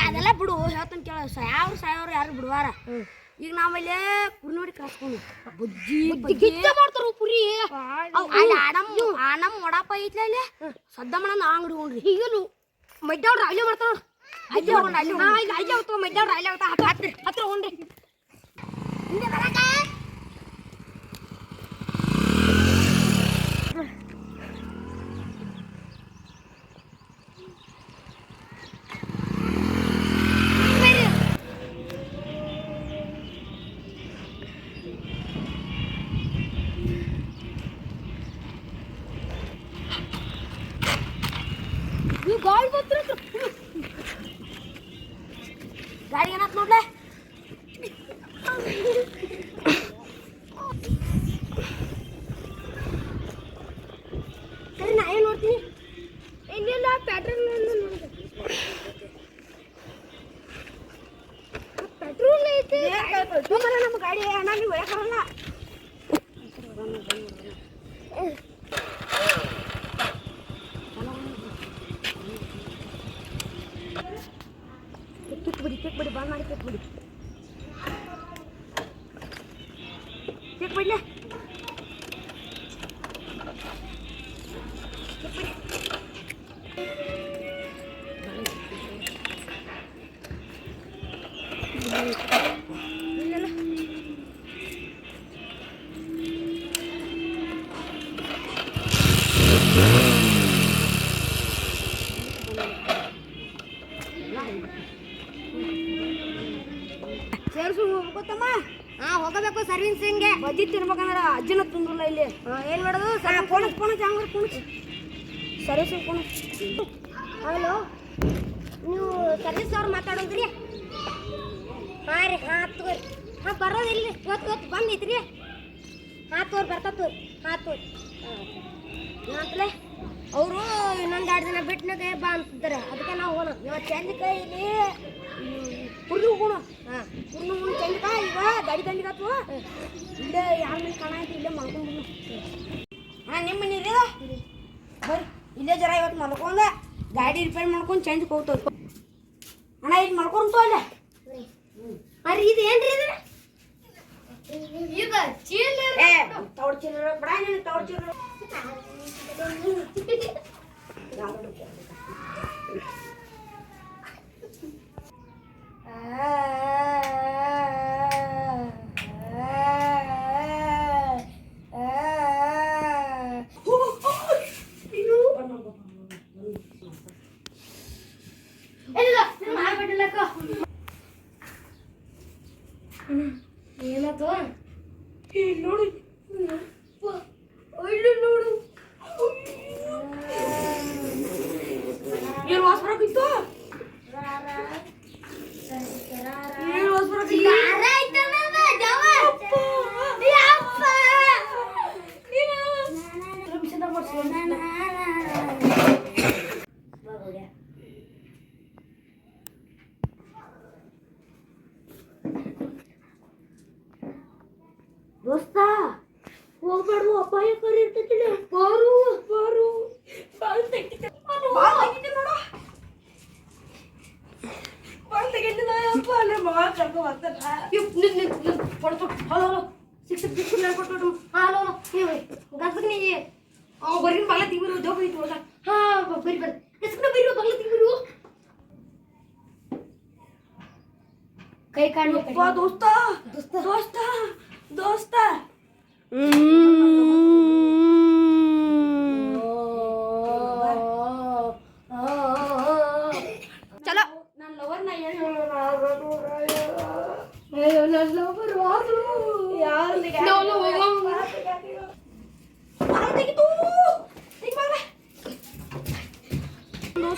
ಅದೆಲ್ಲ ಬಿಡು ಹೇಳ್ತಾನೆ ಕೇಳ. ಯಾವ ಸಾಯೋರು ಯಾರು ಬಿಡುವಾರ? ಈಗ ನಾವಲ್ಲೇ ಕುರಿ ನೋಡಿ ಕಳ್ಸ್ಕೊಂಡು ಬುಜ್ಜಿ ಮಾಡ್ತಾರ ಪುರಿ ಅಲ್ಲಿ ಆಡಮ್ ಆನಮ್ ವಡಾಪ ಐತ್ಲ ಅಲ್ಲಿ ಸದ್ದಮ್ಮನ ನಾ ಅಂಗಡಿ ಹೋಗ್ರಿ ಈಗನು ಮಡ್ಡವ್ರ ಅಲ್ಲೇ ಮಾಡ್ತಾರ ಅಜ್ಜಿ ಹೋಗೋಣ ಅಲ್ಲಿ ಅಜ್ಜಿ ಹೋಗ್ತಾವ ಮಡ್ಡವ್ರ ಅಲ್ಲೇ ಹೋಗ್ತಾ ಹತ್ರ ಹತ್ರ ಹತ್ರ ಹೋಗ್ರಿ ಹಿಂದೆ ಬರಾಕ ನೀವು ಗಾಳಿ ಬರ್ತೀರ ಗಾಡಿ ಏನಾತ್ ನೋಡ್ಲೆ? ಸರಿ ನಾ ಏನ್ ನೋಡ್ತೀನಿ ಇಲ್ಲೆಲ್ಲ ಪೆಟ್ರೋಲ್ ಪೆಟ್ರೋಲ್ ಐತಿ. ನಮ್ಮ ಗಾಡಿ ಹಣ ನೀವು ಬರಲ್ಲ. Çık böyle. Çık böyle. ಸರ್ವಿಸಿಂಗ್ಗೆ ತಿನ್ಬೇಕಂದ್ರೆ ಅಜ್ಜನ ತುಂದ್ರಲ್ಲ ಇಲ್ಲಿ. ಏನು ಮಾಡೋದು? ಪೋಣಸ್ ಪೋಣಸ್ ಪೋಣ ಸರಿ. Service ಪೋಣ hello? ನೀವು ಸರ್ವಿಸ್ ಅವ್ರು ಮಾತಾಡೋದ್ರಿ? ಹಾಂ ರೀ ಹಾಂ ಹಾ ಹಾಂ ಬರೋದಿಲ್ಲ ಇವತ್ತು ಇವತ್ತು ಬಂದೈತ್ರಿ ಹಾಂ ತೋರಿ ಬರ್ತಾ ತೋರಿ. ಹಾಂ ತೋರಿ. ಹಾಂ ಅವರು ಇನ್ನೊಂದು ಎರಡು ದಿನ ಬಿಟ್ಟನಾಗೆ ಬಾ ಅಂತಿದ್ದಾರೆ. ಅದಕ್ಕೆ ನಾವು ಹೋಣ ಇವತ್ತು ಕೈ ಇಲ್ಲಿ ಕುಡಿದು ಹೋಗೋಣ. ಹಾಂ ಕುರ್ದು ಹೋಗೋಣ ಚಂದಕ ಈಗ ಗಾಡಿ ತಂದಿಗತ್ತು ಇಲ್ಲೇ ಯಾರ ಮನೆ ಕಾಣ ಐತಿ ಇಲ್ಲೇ ಮಲ್ಕೊಂಡು ಹಾಂ ನಿಮ್ಮ ಮನೆ ರೀ ಬರ್ರಿ ಇಲ್ಲೇ ಜರ ಇವತ್ತು ಮಲ್ಕೊಂಡ ಗಾಡಿ ರಿಪೇರ್ ಮಾಡ್ಕೊಂಡು ಚಂದಕ್ಕೆ ಹೋಗ್ತದೆ. ಅಣ್ಣ ಈಗ ಮಲ್ಕೊಂತು ಅಲ್ಲೇ ಅರಿ ಇದು ಏನ್ರಿ ಇದು? ಈಗ ಚೀಲ ಏ ತೌಡ್ ಚಿಲ್ಲರ ಬಿಡ ನೀನು ತೌಡ್ ಚಿಲ್ಲರ ಇಲ್ಲ ನೋಡು ಒಳ್ಳೆ ನೋಡು ಏನು ವಾಸ ಬರಕಿತ್ತು ಏನು ವಾಸ ಬರಕಿತ್ತು ದೋಸ್ತ ಹೋಗ್ಬೇಡ್ದು ಅಪಾಯಕಾರಿ ಇರ್ತೈತಿ ಬಾರು ಬಾರು ಬಾಲ್ ತೆಗಿತೆ ಬಾಲ್ ತೆಗಿತೆ ನೋಡು ಬಾಲ್ ತೆಗಿತಿಲ್ಲ ಅಪ್ಪ ಅಲ್ಲೇ ಮಗ ಕರ್ಕೊ ಬರ್ತಾನ ಹಲೋ ಹಲೋ ಸಿಕ್ಸ್ ಸಿಕ್ಸ್ ಕೊಟ್ಟು ಹಲೋ ನೀವು ಗಸ್ಬಿಗೆ ನೀ ಅವ ಬರೀ ಬಾಲ ತೆಗಿಬಿರು ಜೋಬ್ ಐತಿ ಹೋದ ಹಾ ಬರಿ ಬರಿ ಗಸ್ಬಿಗೆ ಬರಿ ಬಗ್ಲ ತಿಂಗಿರು ಕೈ ಕಾಣಿ ಅಪ್ಪ ದೋಸ್ತ ದೋಸ್ತ ದೋಸ್ತ ಚಲೋ ನನ್ನ ಲವರ್ನ ಏನು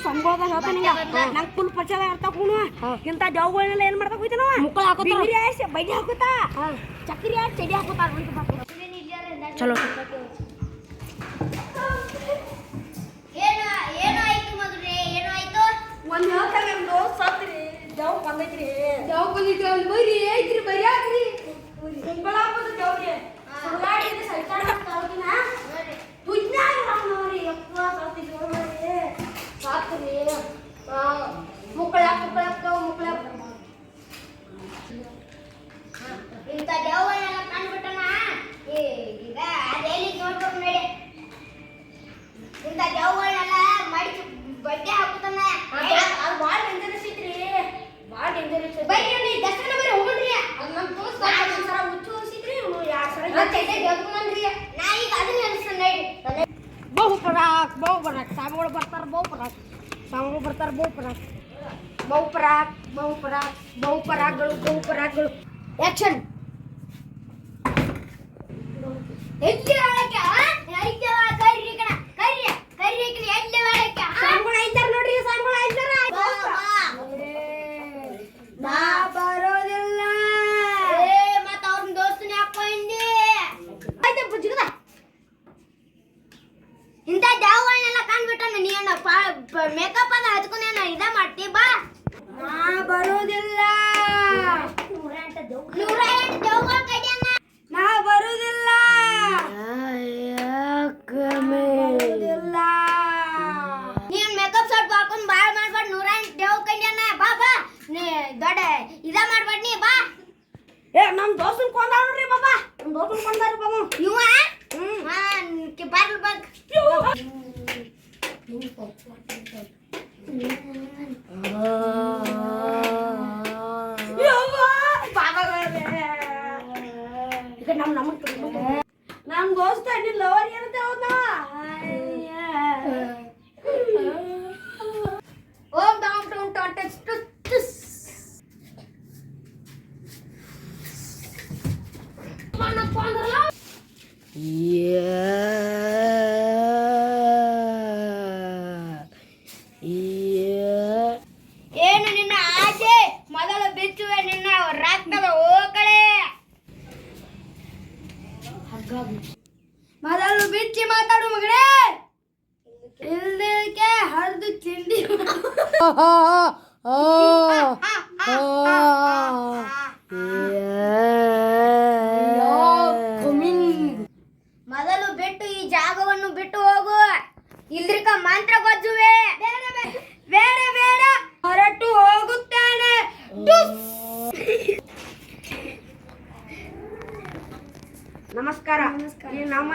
ಸಂಬಳದಾಗ ಹೇಳ್ತಾನೆ ನಂಗೆ. ಫುಲ್ ಪರಿಚಯ ಇರ್ತಾವ ಕೂಣ ಇಂಥ ಜಾವ್ಗಳನ್ನೆಲ್ಲ ಏನ್ ಮಾಡ್ತಾ ಹೋಯ್ತಾನ ಮುಕ್ಕಳ ಹಾಕೋತಾರ. ಬಿಗ್ರಿ ಆಯ್ಸಿ ಬೈಡಿ ಹಾಕೋತಾ ಚಕ್ರಿ ಚಡಿ ಹಾಕೋತಾರ ಚಲೋ. ಏನು ಏನು ಆಯ್ತು ಮದುವೆ ಏನು ಆಯ್ತು? ಒಂದ್ ಹೇಳ್ತಾರೆ ನಮ್ ದೋಸ್ತ್ ಸತ್ರಿ. ಜಾವ್ ಬಂದೈತ್ರಿ. ಯಾವ ಬಂದಿತ್ತು ಅಲ್ಲಿ ಬರಿ ಐತ್ರಿ ಬರಿ ಹಾಕ್ರಿ ಕುಂಬಳ ಹಾಕೋದು ಜಾವ್ರಿ ಸುಳ್ಳಾಡಿ ಸೈತಾಡ ತಾಲೂಕಿನ ને મોકળા અત્યારે બહુ પરાગ. બહુ પરાગ બહુ પરાગ, બહુ પરાગળ બહુ પરાગળ. એક્શન એટલે કે આ ಮೇಕಪ್ ಅದ ಹಚ್ಕೊಂಡೇನ ಇದ ಮಾಡ್ತಿ? ಬಾ. ನಾ ಬರೋದಿಲ್ಲ. ನೂರ ಎಂಟು ನಾ ಬರೋದಿಲ್ಲ. ಬರೋದಿಲ್ಲ. ನೀನ್ ಮೇಕಪ್ ಸ್ವಲ್ಪ ಹಾಕೊಂಡ್ ಬಾಳ್ ಮಾಡ್ಬೇಡ ನೂರ ಎಂಟು ದೇವ್ ಬಾ ಬಾ. ನೀ ದೊಡ್ಡ ಇದ ಮಾಡ್ಬೇಡ ನೀ ಬಾ. ಏ ನಮ್ ದೋಸ್ತನ್ ಕೊಂದಾಳ ನೋಡ್ರಿ ಬಾಬಾ ನಮ್ ದೋಸ್ತನ್ ಕೊಂದಾರ ಬಾಬಾ ಇವ ಹ್ಮ್. నమ్మకం నా దోస్త అండి లో ರಾಕ್ತವ ಓಕಳೆ ಮೊದಲು ಬಿಚ್ಚಿ ಮಾತಾಡು ಮಗಳೇ. ಇಲ್ಲದಕ್ಕೆ ಹರಿದು ತಿಂಡಿ ಮೊದಲು ಬಿಟ್ಟು ಈ ಜಾಗವನ್ನು ಬಿಟ್ಟು ಹೋಗು. ಇಲ್ದ್ರಿಕ ಮಂತ್ರ ಗೊಜ್ಜುವೆ. ಬೇರೆ ಬೇಡ. máscara. máscara. E não assim.